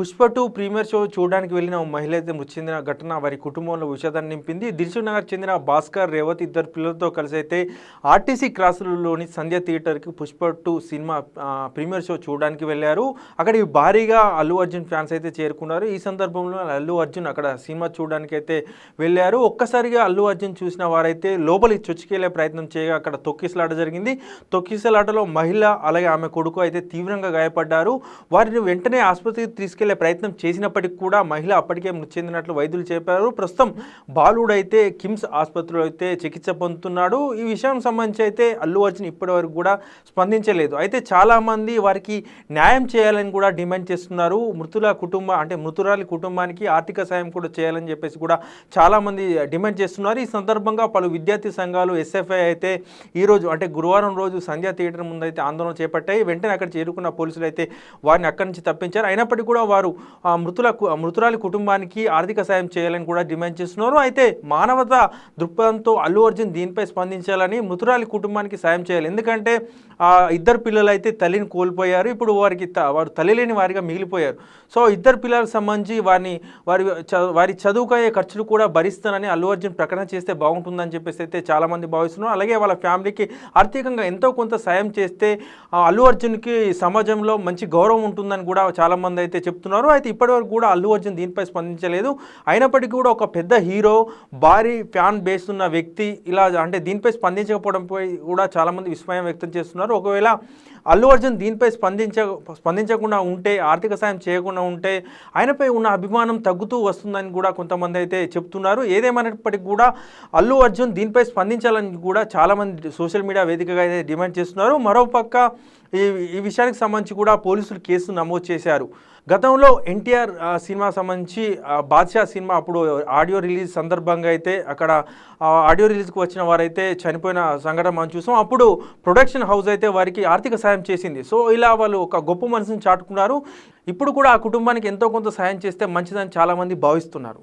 Pushpa two premier show చూడడానికి వెళ్ళిన ఓ మహిళ అయితే మృతి చెందిన ఘటన వారి కుటుంబంలో విషాదాన్ని నింపింది. దిల్సుఖ్ నగర్ చెందిన భాస్కర్ రేవతి ఇద్దరు పిల్లలతో కలిసి అయితే ఆర్టీసీ క్రాసులలోని సంధ్య థియేటర్కి Pushpa two cinema premiere show చూడడానికి వెళ్ళారు. అక్కడికి భారీగా అల్లు అర్జున్ ఫ్యాన్స్ అయితే చేరుకున్నారు. ఈ సందర్భంలో అల్లు అర్జున్ అక్కడ సినిమా చూడడానికి అయితే వెళ్ళారు. ఒక్కసారిగా అల్లు అర్జున్ చూసిన వారైతే లోపలికి చొచ్చుకెళ్ళే ప్రయత్నం చేయగా అక్కడ తొక్కిసలాట జరిగింది. తొక్కిసలాటలో మహిళ అలాగే ఆమె కొడుకు అయితే తీవ్రంగా గాయపడ్డారు. వారిని వెంటనే ఆసుపత్రికి తీసుకెళ్ళి ప్రయత్నం చేసినప్పటికీ కూడా మహిళ అప్పటికే మృతి చెందినట్లు వైద్యులు చెప్పారు. ప్రస్తుతం బాలుడు అయితే కిమ్స్ ఆసుపత్రిలో అయితే చికిత్స పొందుతున్నాడు. ఈ విషయం సంబంధించి అయితే అల్లు అర్జున్ ఇప్పటి వరకు కూడా స్పందించలేదు. అయితే చాలామంది వారికి న్యాయం చేయాలని కూడా డిమాండ్ చేస్తున్నారు. మృతుల కుటుంబ అంటే మృతురాలి కుటుంబానికి ఆర్థిక సాయం కూడా చేయాలని చెప్పేసి కూడా చాలామంది డిమాండ్ చేస్తున్నారు. ఈ సందర్భంగా పలు విద్యార్థి సంఘాలు ఎస్ఎఫ్ఐ అయితే ఈరోజు అంటే గురువారం రోజు సంధ్యా థియేటర్ ముందు అయితే ఆందోళన చేపట్టాయి. వెంటనే అక్కడ చేరుకున్న పోలీసులు అయితే వారిని అక్కడి నుంచి తప్పించారు. అయినప్పటికీ కూడా వారు ఆ మృతుల మృతురాలి కుటుంబానికి ఆర్థిక సాయం చేయాలని కూడా డిమాండ్ చేస్తున్నారు. అయితే మానవత దృక్పథంతో అల్లు అర్జున్ దీనిపై స్పందించాలని మృతురాలి కుటుంబానికి సాయం చేయాలి. ఎందుకంటే ఆ ఇద్దరు పిల్లలు అయితే తల్లిని కోల్పోయారు. ఇప్పుడు వారికి వారు తల్లి లేని వారిగా మిగిలిపోయారు. సో ఇద్దరు పిల్లలకు సంబంధించి వారిని వారి వారి చదువుకయ్యే ఖర్చులు కూడా భరిస్తానని అల్లు అర్జున్ ప్రకటన చేస్తే బాగుంటుందని చెప్పేసి అయితే చాలామంది భావిస్తున్నారు. అలాగే వాళ్ళ ఫ్యామిలీకి ఆర్థికంగా ఎంతో కొంత సాయం చేస్తే అల్లు అర్జున్కి సమాజంలో మంచి గౌరవం ఉంటుందని కూడా చాలామంది అయితే చెప్తున్నారు. చెప్తున్నారు. అయితే ఇప్పటివరకు కూడా అల్లు అర్జున్ దీనిపై స్పందించలేదు. అయినప్పటికీ కూడా ఒక పెద్ద హీరో భారీ ఫ్యాన్ బేస్ ఉన్న వ్యక్తి ఇలా అంటే దీనిపై స్పందించకపోవడంపై కూడా చాలామంది విస్మయం వ్యక్తం చేస్తున్నారు. ఒకవేళ అల్లు అర్జున్ దీనిపై స్పందించ స్పందించకుండా ఉంటే ఆర్థిక సాయం చేయకుండా ఉంటే ఆయనపై ఉన్న అభిమానం తగ్గుతూ వస్తుందని కూడా కొంతమంది అయితే చెప్తున్నారు. ఏదేమైనప్పటికీ కూడా అల్లు అర్జున్ దీనిపై స్పందించాలని కూడా చాలామంది సోషల్ మీడియా వేదికగా అయితే డిమాండ్ చేస్తున్నారు. మరోపక్క ఈ ఈ విషయానికి సంబంధించి కూడా పోలీసులు కేసు నమోదు చేశారు. గతంలో ఎన్టీఆర్ సినిమా సంబంధించి బాద్షా సినిమా అప్పుడు ఆడియో రిలీజ్ సందర్భంగా అయితే అక్కడ ఆడియో రిలీజ్కి వచ్చిన వారైతే చనిపోయిన సంఘటన మనం చూసాం. అప్పుడు ప్రొడక్షన్ హౌస్ అయితే వారికి ఆర్థిక సాయం చేసింది. సో ఇలా వాళ్ళు ఒక గొప్ప మనసుని చాటుకున్నారు. ఇప్పుడు కూడా ఆ కుటుంబానికి ఎంతో కొంత సాయం చేస్తే మంచిదని చాలామంది భావిస్తున్నారు.